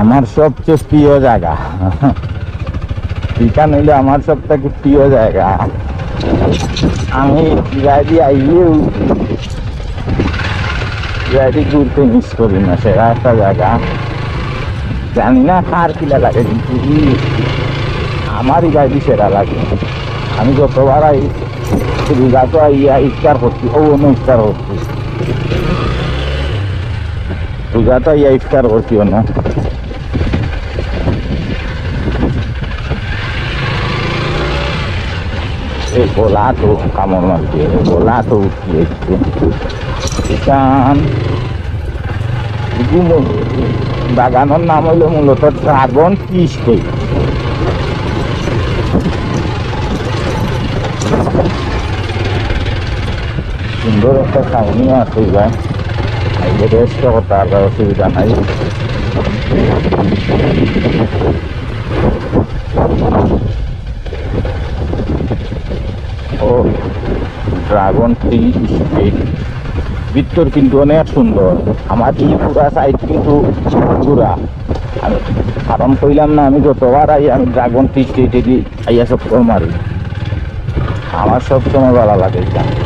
আমার সবচেয়ে প্রিয় জায়গা। এখানে হইল আমার সব থেকে প্রিয় জায়গা। আমি গাড়ি আইলেও গাড়ি ঘুরতে মিস করি না, সেরা একটা জায়গা। জানি না কার কিলা লাগে, কিন্তু আমারই গাড়ি সেরা লাগে। আমি যতবার আই রোজা তো আইয়া ইফতার করছি ও অন্য ইফতার করছি। রোজা তো আইয়া ইফতার করছি অন্য। তো কামড় মারছে গোলা তো উঠিয়ে এখান বাগানের নাম হইল মূলত ড্রাগন টি স্টেট সুন্দর একটা কাহিনী আছে রেস্ট করতে আর অসুবিধা নাই। ও ড্রাগন টি স্পিড। ভিতর কিন্তু অনেক সুন্দর। আমার এই পুরা সাইড কিন্তু পুরা আমি কারণ কইলাম না, আমি যতবার আই আমি ড্রাগন টি স্টেটে আইয়া সব মারি। আমার সব সময় ভালো লাগে